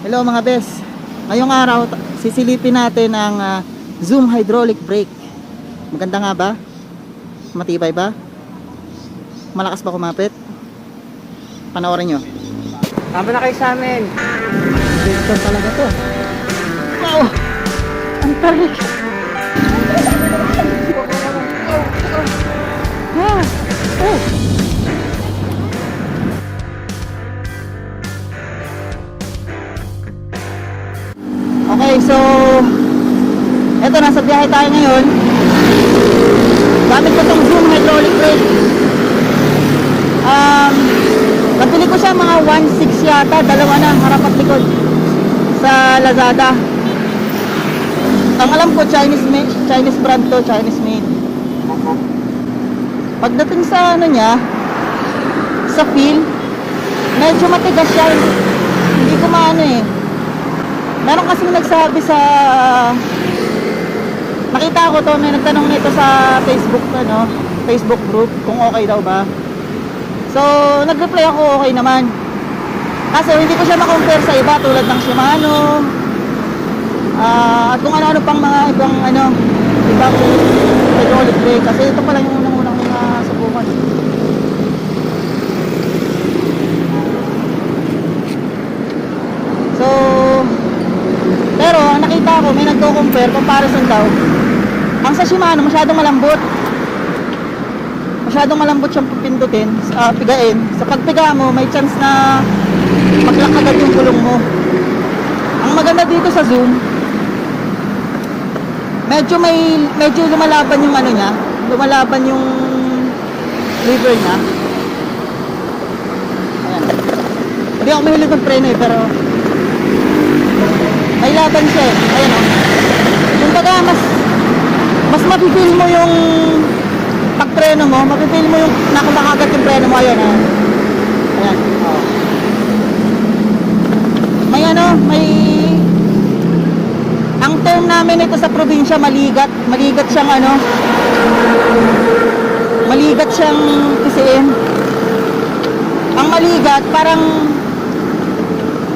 Hello mga bes. Ngayong araw, sisilipin natin ang ah, Zoom hydraulic brake. Maganda nga ba? Matibay ba? Malakas ba kumapit? Panoorin nyo. Tama na kayo sa amin. Ito talaga to. Wow! Ang tarik! Ah! Oh! Okay, so eto nasa biyahe tayo ngayon. Gamit ko tong Zoom hydraulic brake. Um, nabili ko siya mga 1.6 yata, dalawa na, harap at likod sa Lazada. Ang alam ko Chinese made, Chinese brand to, Chinese made. Pagdating sa ano niya, sa feel, medyo matigas siya. Hindi ko maano eh. Meron kasi nagsabi sa nakita ko to, may nagtanong nito sa Facebook ano, Facebook group kung okay daw ba. So, nag-reply ako okay naman. Kasi hindi ko siya ma-compare sa iba tulad ng Shimano. ah, at kung ano-ano pang mga ibang ano, ibang hydraulic brake kasi ito pala yung unang-unang uh, subukan. So, pero ang nakita ko, may nagko-compare, comparison daw. Ang sa Shimano masyadong malambot. Masyadong malambot siyang pindutin, uh, pigain. Sa pagpiga mo, may chance na maglak agad yung gulong mo. Ang maganda dito sa Zoom, medyo may medyo lumalaban yung ano niya, lumalaban yung lever niya. Ayan. Hindi ako mahilig ng preno eh, pero may laban siya eh. Ayan o. Yung baga, mas mas mapipil mo yung pagpreno mo, mapipil mo yung nakamakagat yung preno mo. Ayan, ayan. Ayan. Oh. May ano, may ang term namin ito sa probinsya maligat. Maligat siyang ano, maligat siyang kisiin. Ang maligat parang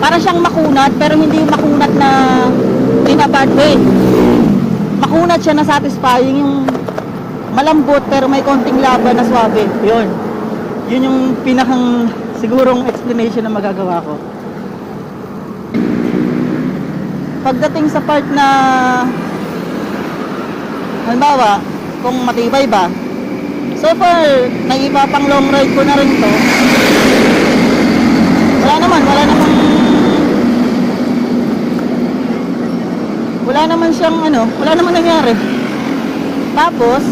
parang siyang makunat pero hindi makunat na in a bad way. Makunat siya na satisfying yung malambot pero may konting laban na swabe. Yun. Yun yung pinakang sigurong explanation na magagawa ko. Pagdating sa part na halimbawa, kung matibay ba, so far, naipapang long ride ko na rin to. Wala naman, wala namang wala naman siyang ano, wala naman nangyari. Tapos,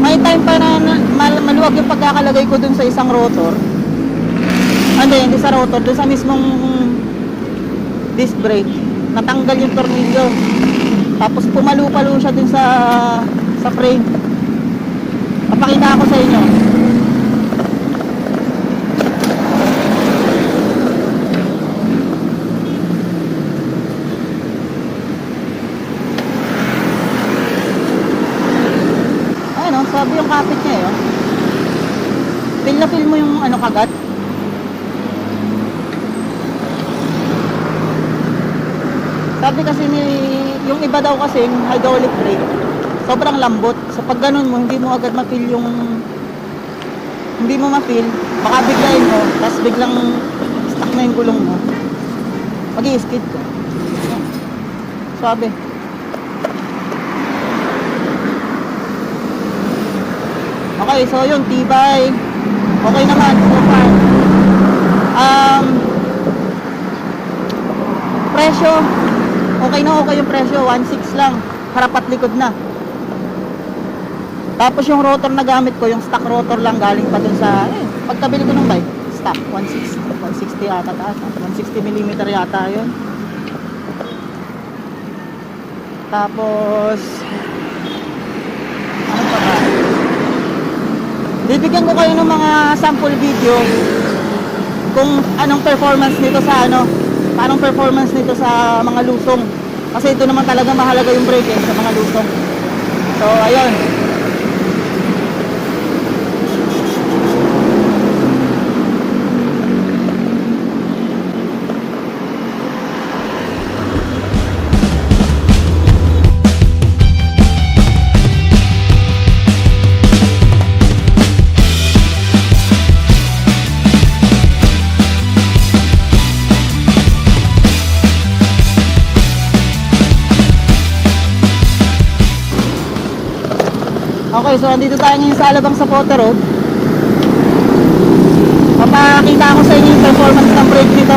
may time pa na, na mal- maluwag yung pagkakalagay ko dun sa isang rotor. Hindi, hindi sa rotor, dun sa mismong disc brake. Natanggal yung tornilyo. Tapos pumalo-palo siya dun sa sa frame. Papakita ko sa inyo. Ayun oh, sabi yung kapit niya eh. oh. Feel na feel mo yung ano kagat. Sabi kasi ni yung iba daw kasi hydraulic brake sobrang lambot. So pag ganun mo hindi mo agad ma-feel yung hindi mo ma-feel, baka biglayin mo, tapos biglang stuck na yung gulong mo. Mag-i-skid ka. Sabi. Okay, so yun, tibay. Okay naman, so far. Um, presyo, okay na okay yung presyo, 1.6 lang, harap at likod na. Tapos yung rotor na gamit ko, yung stock rotor lang galing pa dun sa, eh, pagkabili ko ng bike, stock, 160, 160 yata taas, 160 mm yata yun. Tapos, ano pa? Bibigyan ko kayo ng mga sample video kung anong performance nito sa ano, anong performance nito sa mga lusong. Kasi ito naman talaga mahalaga yung brake eh, sa mga lusong. So, ayun. So andito tayo ngayon sa Alabang Zapote Road. Papakita ko sa inyo yung performance ng brake nito.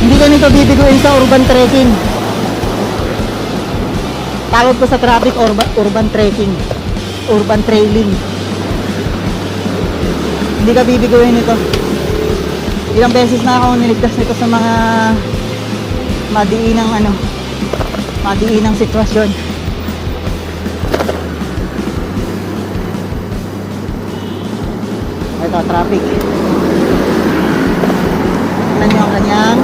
Hindi ko nito bibiguin sa urban trekking. Tawag ko sa traffic urban, urban trekking. Urban trailing. Hindi ka bibiguin nito. Ilang beses na ako niligtas nito sa mga madiinang ano, madiinang sitwasyon. Ito, traffic. Tignan nyo ang kanyang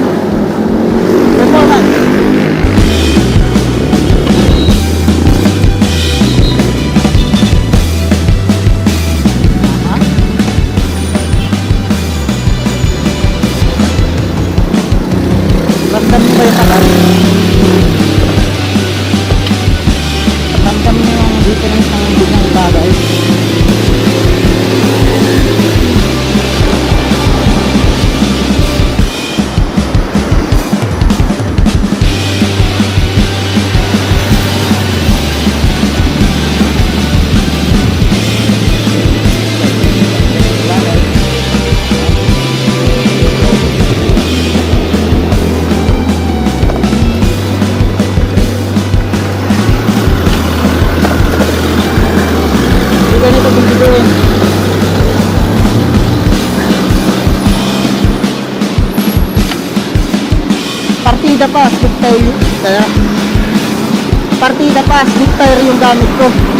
Partida pa. Kaya, partida pa, tire yung gamit ko.